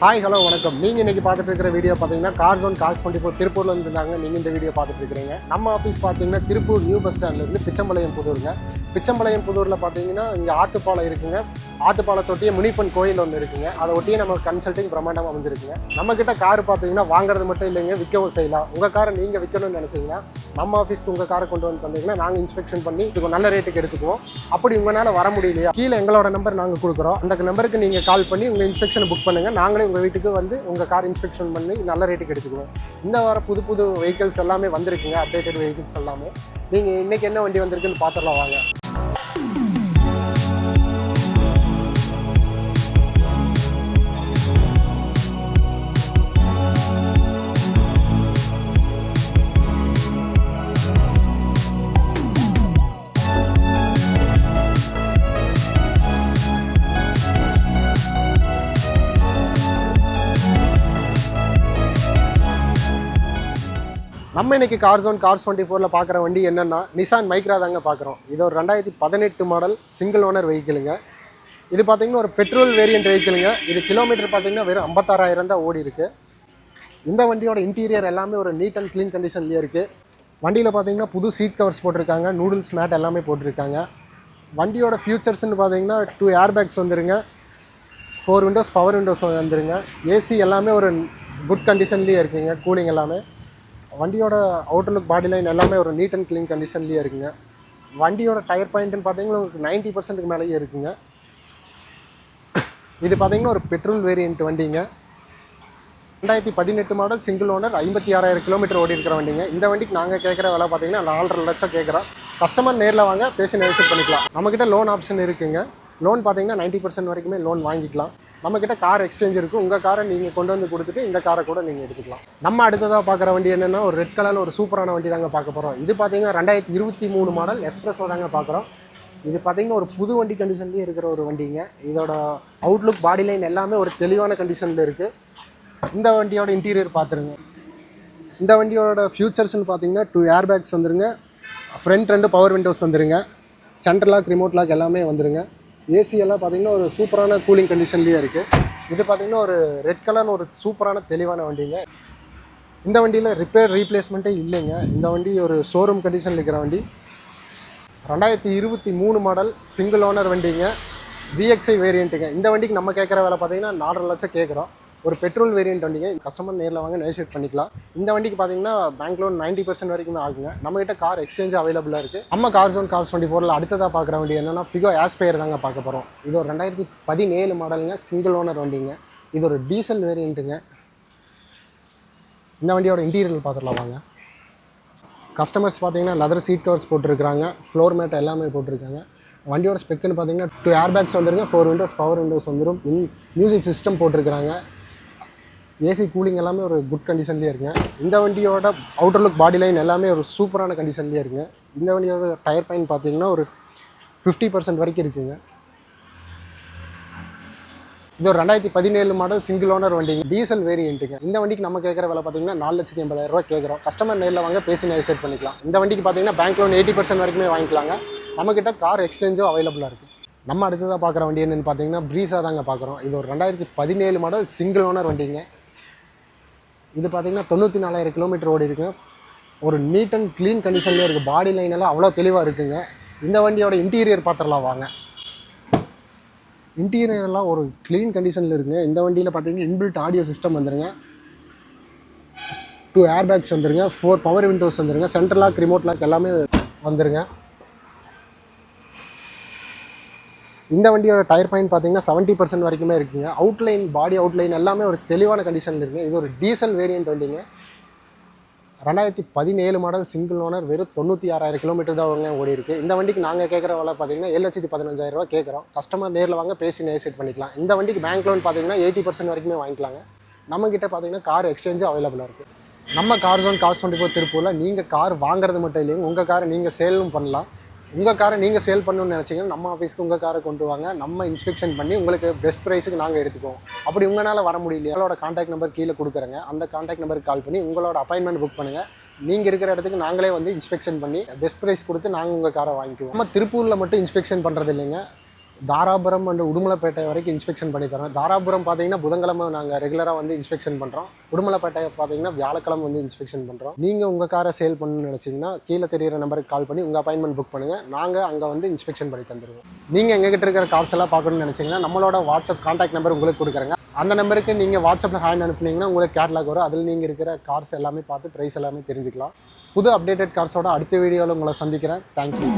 Hi hello வணக்கம். நீங்கள் இன்றைக்கி பார்த்துட்டு இருக்கிற வீடியோ பார்த்தீங்கன்னா car zone cars twenty four திருப்பூரில் இருந்தாங்க நீங்கள் இந்த வீடியோ பார்த்துட்டு இருக்கிறீங்க நம்ம ஆஃபீஸ் பார்த்தீங்கன்னா திருப்பூர் நியூ பஸ் ஸ்டாண்ட்லேருந்து பிச்சம்பாளையம் புதூருங்க. பிச்சம்பாளையம் புதூரில் பார்த்தீங்கன்னா இங்கே ஆட்டுப்பாலம் இருக்குங்க. ஆத்துப்பாலத்தொட்டிய முனிப்பன் கோயில் ஒன்று இருக்குங்க. அதை ஒட்டியே நம்ம கன்சல்டிங் பிரம்மாண்டமாக அமைஞ்சிருக்குங்க. நம்ம கிட்ட கார் பார்த்தீங்கன்னா வாங்குறது மட்டும் இல்லைங்க விற்கவும் செய்யலாம். உங்கள் காரை நீங்கள் விற்கணும்னு நினச்சிங்கன்னா நம்ம ஆஃபீஸ்க்கு உங்கள் காரை கொண்டு வந்து தந்தீங்கன்னா நாங்கள் இன்ஸ்பெக்ஷன் பண்ணி இதுக்கு நல்ல ரேட்டுக்கு எடுத்துக்குவோம். அப்படி உங்களால் வர முடியலையா? கீழே எங்களோட நம்பர் நாங்கள் கொடுக்குறோம். அந்த நம்பருக்கு நீங்கள் கால் பண்ணி உங்கள் இன்ஸ்பெக்ஷனை புக் பண்ணுங்கள் நாங்களே உங்கள் வீட்டுக்கு வந்து உங்கள் கார் இன்ஸ்பெக்ஷன் பண்ணி நல்ல ரேட்டுக்கு எடுத்துக்குவோம். இந்த வார புது புது வெஹிக்கிள்ஸ் எல்லாமே வந்திருக்குங்க அப்டேட்டட் வெஹிக்கிள்ஸ் எல்லாமே. நீங்கள் இன்றைக்கி என்ன வண்டி வந்திருக்குன்னு பார்த்துடலாம் வாங்க. நம்ம இன்னைக்கு கார் ஜோன் கார்ஸ் டுவெண்ட்டி ஃபோரில் பார்க்குற வண்டி என்னன்னா நிசான் மைக்ரா தாங்க பார்க்குறோம் இது ஒரு ரெண்டாயிரத்தி பதினெட்டு மாடல் சிங்கிள் ஓனர் வெஹிக்கிளுங்க இது பார்த்தீங்கன்னா ஒரு பெட்ரோல் வேரியன்ட் வெஹிக்கிளுங்க இது கிலோமீட்டர் பார்த்திங்கன்னா வெறும் ஐம்பத்தாறாயிரம் தான் ஓடி இருக்குது இந்த வண்டியோட இன்டீரியர் எல்லாமே ஒரு நீட் அண்ட் க்ளீன் கண்டிஷன்லேயே இருக்குது வண்டியில் பார்த்தீங்கன்னா புது சீட் கவர்ஸ் போட்டிருக்காங்க நூடுல்ஸ் மேட் எல்லாமே போட்டிருக்காங்க. வண்டியோட ஃபியூச்சர்ஸ்னு பார்த்தீங்கன்னா டூ ஏர் பேக்ஸ் வந்துருங்க. ஃபோர் விண்டோஸ் பவர் விண்டோஸ் வந்துருங்க. ஏசி எல்லாமே ஒரு குட் கண்டிஷன்லேயே இருக்குங்க கூலிங் எல்லாமே. வண்டியோட அவுட்லுக் பாடி லைன் எல்லாமே ஒரு நீட் அண்ட் க்ளீன் கண்டிஷன்லேயே இருக்குங்க. வண்டியோட டயர் பாயிண்ட்னு பார்த்தீங்கன்னா உங்களுக்கு நைன்ட்டி பர்சன்ட்டுக்கு மேலேயே இருக்குங்க. இது பார்த்தீங்கன்னா ஒரு பெட்ரோல் வேரியண்ட் வண்டிங்க. ரெண்டாயிரத்தி பதினெட்டு மாடல் சிங்கிள் ஓனர் ஐம்பத்தி ஆறாயிரம் கிலோமீட்டர் ஓடி இருக்கிற வண்டிங்க. இந்த வண்டிக்கு நாங்கள் கேட்குற விலை பார்த்தீங்கன்னா நாலரை லட்சம் கேட்குறோம். கஸ்டமர் நேரில் வாங்க பேசி நெகோசியேட் பண்ணிக்கலாம். நம்மக்கிட்ட லோன் ஆப்ஷன் இருக்குங்க. லோன் பார்த்தீங்கன்னா நைன்ட்டி பர்சன்ட் வரைக்குமே லோன் வாங்கிக்கலாம். நம்மக்கிட்ட கார் எக்ஸ்சேஞ்ச் இருக்கும் உங்கள் காரை நீங்கள் கொண்டு வந்து கொடுத்துட்டு இந்த காரை கூட நீங்கள் எடுத்துக்கலாம். நம்ம அடுத்ததாக பார்க்குற வண்டி என்னென்னா ஒரு ரெட் கலரில் ஒரு சூப்பரான வண்டி தாங்க பார்க்க போகிறோம் இது பார்த்தீங்கன்னா ரெண்டாயிரத்தி இருபத்தி மூணு மாடல் எக்ஸ்பிரஸோ தாங்க பார்க்குறோம். இது பார்த்தீங்கன்னா ஒரு புது வண்டி கண்டிஷன்லேயே இருக்கிற ஒரு வண்டிங்க. இதோட அவுட்லுக் பாடி லைன் எல்லாமே ஒரு தெளிவான கண்டிஷனில் இருக்குது இந்த வண்டியோட இன்டீரியர் பார்த்துருங்க இந்த வண்டியோட ஃபியூச்சர்ஸ்னு பார்த்தீங்கன்னா டூ ஏர் பேக்ஸ் வந்துருங்க. ஃப்ரண்ட் ரெண்டு பவர் விண்டோஸ் வந்துருங்க. சென்ட்ரல் லாக் ரிமோட் லாக் எல்லாமே வந்துருங்க. ஏசி எல்லாம் பார்த்தீங்கன்னா ஒரு சூப்பரான கூலிங் கண்டிஷன்லேயே இருக்குது இது பார்த்தீங்கன்னா ஒரு ரெட் கலர்னு ஒரு சூப்பரான தெளிவான வண்டிங்க. இந்த வண்டியில் ரிப்பேர் ரீப்ளேஸ்மெண்ட்டே இல்லைங்க. இந்த வண்டி ஒரு ஷோரூம் கண்டிஷனில் இருக்கிற வண்டி. ரெண்டாயிரத்தி இருபத்தி மூணு மாடல் சிங்கிள் ஓனர் வண்டிங்க. விஎக்ஸ்ஐ வேரியண்ட்டுங்க இந்த வண்டிக்கு நம்ம கேட்குற வேலை பார்த்தீங்கன்னா நாலரை லட்சம் கேட்குறோம் ஒரு பெட்ரோல் வேரியன்ட் வண்டிங்க. கஸ்டமர் நேரில் வாங்க நெகோஷியேட் பண்ணிக்கலாம். இந்த வண்டிக்கு பார்த்தீங்கன்னா பேங்க் லோன் நைன்ட்டி பர்சன்ட் வரைக்கும் ஆகுங்க. நம்மகிட்ட கார் எக்ஸ்சேஞ்ச் அவைலபிளாக இருக்குது நம்ம கார் ஜோன் கார்ஸ் டுவெண்ட்டி ஃபோரில் அடுத்ததாக பார்க்குற வண்டி என்னன்னா ஃபிகோ ஆஸ்பயர் தாங்க பார்க்க போகிறோம் இது ஒரு ரெண்டாயிரத்தி பதினேழு மாடலுங்க சிங்கிள் ஓனர் வண்டிங்க. இது ஒரு டீசல் வேரியண்ட்டுங்க இந்த வண்டியோட இன்டீரியர் பார்த்துடலாம் வாங்க. கஸ்டமர்ஸ் பார்த்தீங்கன்னா லெதர் சீட் கவர்ஸ் போட்டிருக்காங்க ஃப்ளோர் மேட் எல்லாமே போட்டிருக்காங்க. வண்டியோட ஸ்பெக்குன்னு பார்த்தீங்கன்னா டூ ஏர் பேக்ஸ் வந்துருங்க. ஃபோர் விண்டோஸ் பவர் விண்டோஸ் வந்துடும் மியூசிக் சிஸ்டம் போட்டிருக்கிறாங்க. ஏசி கூலிங் எல்லாமே ஒரு குட் கண்டிஷன்லேயே இருக்குங்க. இந்த வண்டியோட அவுட்டர் லுக் பாடி லைன் எல்லாமே ஒரு சூப்பரான கண்டிஷன்லேயே இருக்குங்க. இந்த வண்டியோட டயர் பைன் பார்த்தீங்கன்னா ஒரு ஃபிஃப்டி பர்சன்ட் வரைக்கும் இருக்குங்க. இது ஒரு ரெண்டாயிரத்தி பதினேழு மாடல் சிங்கிள் ஓனர் வண்டிங்க. டீசல் வேரியண்ட்டுங்க இந்த வண்டிக்கு நம்ம கேட்குற விலை பார்த்தீங்கன்னா நாலு லட்சத்தி எண்பதாயிரம் கேட்குறோம் கஸ்டமர் நேரில் வாங்க பேசி நெகோசியேட் பண்ணிக்கலாம். இந்த வண்டிக்கு பார்த்தீங்கன்னா பேங்க் லோன் எயிட்டி பர்சன்ட் வரைக்குமே வாங்கிக்கலாங்க. நம்மக்கிட்ட கார் எக்ஸ்சேஞ்சும் அவைலபிளாக இருக்குது நம்ம அடுத்ததாக பார்க்குற வண்டி என்னென்னு பார்த்தீங்கன்னா ப்ரீஸாக தாங்க பார்க்குறோம் இது ஒரு ரெண்டாயிரத்தி பதினேழு மாடல் சிங்கிள் ஓனர் வண்டிங்க. இது பார்த்தீங்கன்னா தொண்ணூற்றி நாலாயிரம் கிலோமீட்டர் ஓடி இருக்குங்க. ஒரு நீட் அண்ட் க்ளீன் கண்டிஷன்லேயே இருக்குது பாடி லைன் எல்லாம் அவ்வளோ தெளிவாக இருக்குங்க. இந்த வண்டியோட இன்டீரியர் பார்த்துடலாம் வாங்க. இன்டீரியர் எல்லாம் ஒரு க்ளீன் கண்டிஷனில் இருக்குங்க. இந்த வண்டியில் பார்த்தீங்கன்னா இன்பில்ட் ஆடியோ சிஸ்டம் வந்துருங்க. டூ ஏர் பேக்ஸ் வந்துருங்க. ஃபோர் பவர் விண்டோஸ் வந்துருங்க. சென்ட்ரல் லாக் ரிமோட் லாக் எல்லாமே வந்துருங்க. இந்த வண்டியோட டயர் பாயிண்ட் பார்த்தீங்கன்னா செவன்ட்டி பர்சன்ட் வரைக்குமே இருக்குங்க. அவுட்லைன் பாடி அவுட்லைன் எல்லாமே ஒரு தெளிவான கண்டிஷனில் இருக்குங்க. இது ஒரு டீசல் வேரியன்ட் வண்டிங்க. ரெண்டாயிரத்தி பதினேழு மாடல் சிங்கிள் ஓனர் வெறும் தொண்ணூற்றி ஆறாயிரம் கிலோமீட்டர் தான் அவங்க ஓடி இருக்குது இந்த வண்டிக்கு நாங்கள் கேட்குற விலை பார்த்தீங்கன்னா ஏழு லட்சத்தி பதினஞ்சாயிரம் ரூபா கேட்குறோம் கஸ்டமர் நேரில் வாங்க பேசி நெகோசியேட் பண்ணிக்கலாம். இந்த வண்டிக்கு பேங்க் லோன் பார்த்தீங்கன்னா எயிட்டி பர்சன்ட் வரைக்குமே வாங்கிக்கலாங்க. நம்மக்கிட்ட பார்த்தீங்கன்னா கார் எக்ஸ்சேஞ்சும் அவைலபிளாக இருக்குது நம்ம car zone cars twenty four திருப்பூரில் நீங்கள் கார் வாங்குறது மட்டும் இல்லைங்க. உங்கள் காரை நீங்கள் சேலும் பண்ணலாம். உங்கள் காரை நீங்கள் சேல் பண்ணணும்னு நினச்சிங்கன்னா நம்ம ஆஃபீஸ்க்கு உங்கள் காரை கொண்டு வாங்க. நம்ம இன்ஸ்பெக்ஷன் பண்ணி உங்களுக்கு பெஸ்ட் ப்ரைஸுக்கு நாங்கள் எடுத்துக்குவோம். அப்படி உங்களால் வர முடியலையா? எங்களோட காண்டாக்ட் நம்பர் கீழே கொடுக்குறேங்க. அந்த காண்டாக்ட் நம்பருக்கு கால் பண்ணி உங்களோட அப்பாயின்மெண்ட் புக் பண்ணுங்கள் நீங்கள் இருக்கிற இடத்துக்கு நாங்களே வந்து இன்ஸ்பெக்ஷன் பண்ணி பெஸ்ட் ப்ரைஸ் கொடுத்து நாங்கள் உங்கள் காரை வாங்கிக்குவோம். நம்ம திருப்பூரில் மட்டும் இன்ஸ்பெக்ஷன் பண்ணுறது இல்லைங்க. தாராபுரம் அண்ட் உடுமலைப்பேட்டை வரைக்கும் இன்ஸ்பெக்ஷன் பண்ணி தரோம் தாராபுரம் பார்த்தீங்கன்னா புதன்கிழமை நாங்கள் ரெகுலராக வந்து இன்ஸ்பெக்ஷன் பண்ணுறோம் உடுமலைப்பேட்டை பார்த்தீங்கன்னா வியாழக்கிழமை வந்து இன்ஸ்பெக்ஷன் பண்ணுறோம் நீங்கள் உங்கள் காரை சேல் பண்ணணும்னு நினச்சிங்கன்னா கீழே தெரியிற நம்பருக்கு கால் பண்ணி உங்கள் அப்பாயின்மெண்ட் புக் பண்ணுங்கள் நாங்கள் அங்கே வந்து இன்ஸ்பெக்ஷன் பண்ணி தந்துடுவோம் நீங்கள் எங்ககிட்ட இருக்கிற கார்ஸ் எல்லாம் பார்க்கணும்னு நினச்சிங்கன்னா நம்மளோட வாட்ஸ்அப் கான்டாக்ட் நம்பர் உங்களுக்கு கொடுக்குறேங்க. அந்த நம்பருக்கு நீங்கள் வாட்ஸ்அப்பில் ஹேண்ட் அனுப்புனீங்கன்னா உங்களுக்கு கேட்லாக் வரும். அதில் நீங்கள் இருக்கிற கார்ஸ் எல்லாமே பார்த்து ப்ரைஸ் எல்லாமே தெரிஞ்சுக்கலாம். புது அப்டேட்டட் கார்ஸோட அடுத்த வீடியோவில் உங்களை சந்திக்கிறேன். தேங்க்யூ